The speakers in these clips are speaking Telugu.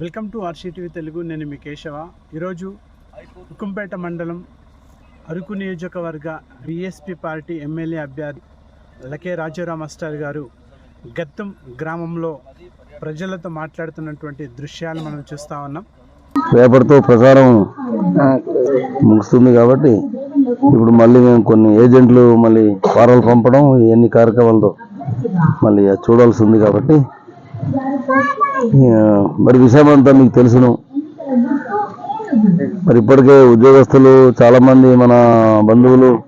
వెల్కమ్ టు ఆర్సీటీవీ తెలుగు నేను మీ కేశవ. ఈరోజు ఉక్కంపేట మండలం అరకు నియోజకవర్గ బీఎస్పీ పార్టీ ఎమ్మెల్యే అభ్యర్థి లకే రాజారాం మాస్టర్ గారు గత్తం గ్రామంలో ప్రజలతో మాట్లాడుతున్నటువంటి దృశ్యాలు మనం చూస్తూ ఉన్నాం. రేపటితో ప్రచారం ముగుస్తుంది కాబట్టి ఇప్పుడు మళ్ళీ మేము కొన్ని ఏజెంట్లు మళ్ళీ వారాలు పంపడం ఎన్ని కార్యక్రమాలతో మళ్ళీ అది చూడాల్సి ఉంది కాబట్టి మరి విషయం అంతా మీకు తెలుసును. మరి ఇప్పటికే ఉద్యోగస్తులు చాలామంది మన బంధువులు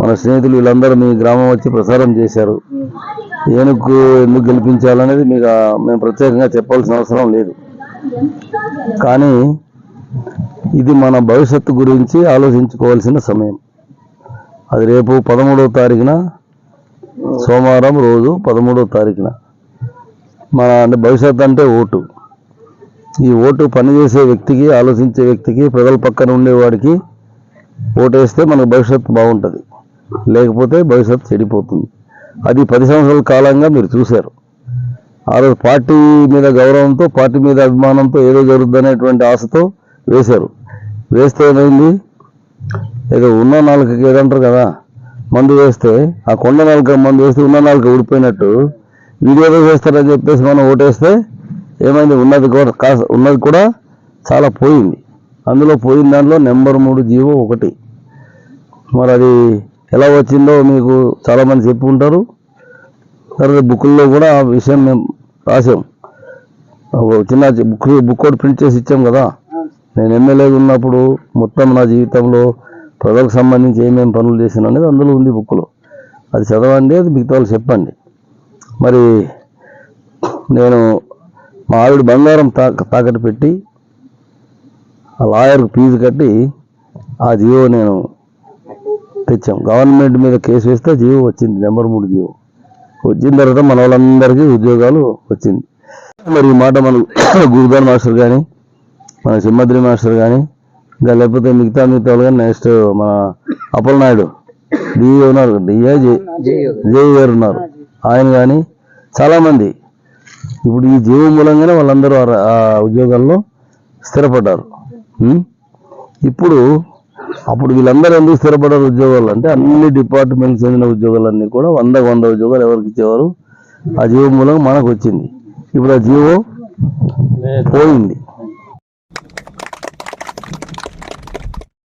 మన స్నేహితులు వీళ్ళందరూ మీ గ్రామం వచ్చి ప్రసారం చేశారు. ఏనుగు ఎందుకు గెలిపించాలనేది మీకు మేము ప్రత్యేకంగా చెప్పాల్సిన అవసరం లేదు. కానీ ఇది మన భవిష్యత్తు గురించి ఆలోచించుకోవాల్సిన సమయం. అది రేపు పదమూడవ తారీఖున సోమవారం రోజు పదమూడవ తారీఖున. మన అంటే భవిష్యత్తు అంటే ఓటు. ఈ ఓటు పనిచేసే వ్యక్తికి ఆలోచించే వ్యక్తికి ప్రజల పక్కన ఉండేవాడికి ఓటు వేస్తే మనకు భవిష్యత్తు బాగుంటుంది. లేకపోతే భవిష్యత్తు చెడిపోతుంది. అది పది సంవత్సరాల కాలంగా మీరు చూశారు. ఆ రోజు పార్టీ మీద గౌరవంతో పార్టీ మీద అభిమానంతో ఏదో జరుగుద్ది అనేటువంటి ఆశతో వేశారు. వేస్తే ఏమైంది? ఏదో ఉన్న నాలుకకి ఏదంటారు కదా మందు వేస్తే ఆ కొండ నాలుక మందు వేస్తే ఉన్న నాలుక ఊడిపోయినట్టు వీడియోలో చేస్తారని చెప్పేసి మనం ఓటేస్తే ఏమైంది? ఉన్నది కూడా కాస్త ఉన్నది కూడా చాలా పోయింది. అందులో పోయిన దాంట్లో నెంబర్ మూడు జీవో ఒకటి. మరి అది ఎలా వచ్చిందో మీకు చాలామంది చెప్పి ఉంటారు. తర్వాత బుక్కుల్లో కూడా ఆ విషయం మేము రాసాం చిన్న బుక్ బుక్ కూడా ప్రింట్ చేసి ఇచ్చాం కదా. నేను ఎమ్మెల్యేగా ఉన్నప్పుడు మొత్తం నా జీవితంలో ప్రజలకు సంబంధించి ఏమేమి పనులు చేసిన అనేది అందులో ఉంది బుక్లో అది చదవండి అది మిగతా వాళ్ళు చెప్పండి. మరి నేను మా ఆవిడ బంగారం తాక తాకట్టు పెట్టి ఆ లాయర్కి ఫీజు కట్టి ఆ జియో నేను తెచ్చాం. గవర్నమెంట్ మీద కేసు వేస్తే జియో వచ్చింది. నెంబర్ మూడు జియో. వచ్చిన తర్వాత మన వాళ్ళందరికీ ఉద్యోగాలు వచ్చింది. మరి ఈ మాట మన గురుదాన్ మాస్టర్ కానీ మన సింహద్రి మాస్టర్ కానీ ఇంకా లేకపోతే మిగతా మిగతా వాళ్ళు కానీ నెక్స్ట్ మన అప్పలనాయుడు డిఏ ఉన్నారు. డిఏ జేఈ గారు ఉన్నారు. ఆయన కానీ చాలామంది ఇప్పుడు ఈ జీవ మూలంగానే వాళ్ళందరూ ఆ ఉద్యోగాల్లో స్థిరపడ్డారు? ఇప్పుడు అప్పుడు వీళ్ళందరూ ఎందుకు స్థిరపడ్డారు ఉద్యోగాలు? అంటే అన్ని డిపార్ట్మెంట్ చెందిన ఉద్యోగాలన్నీ కూడా వంద వంద ఉద్యోగాలు ఎవరికి ఇచ్చేవారు? ఆ జీవో మూలంగా మనకు వచ్చింది. ఇప్పుడు ఆ జీవో పోయింది.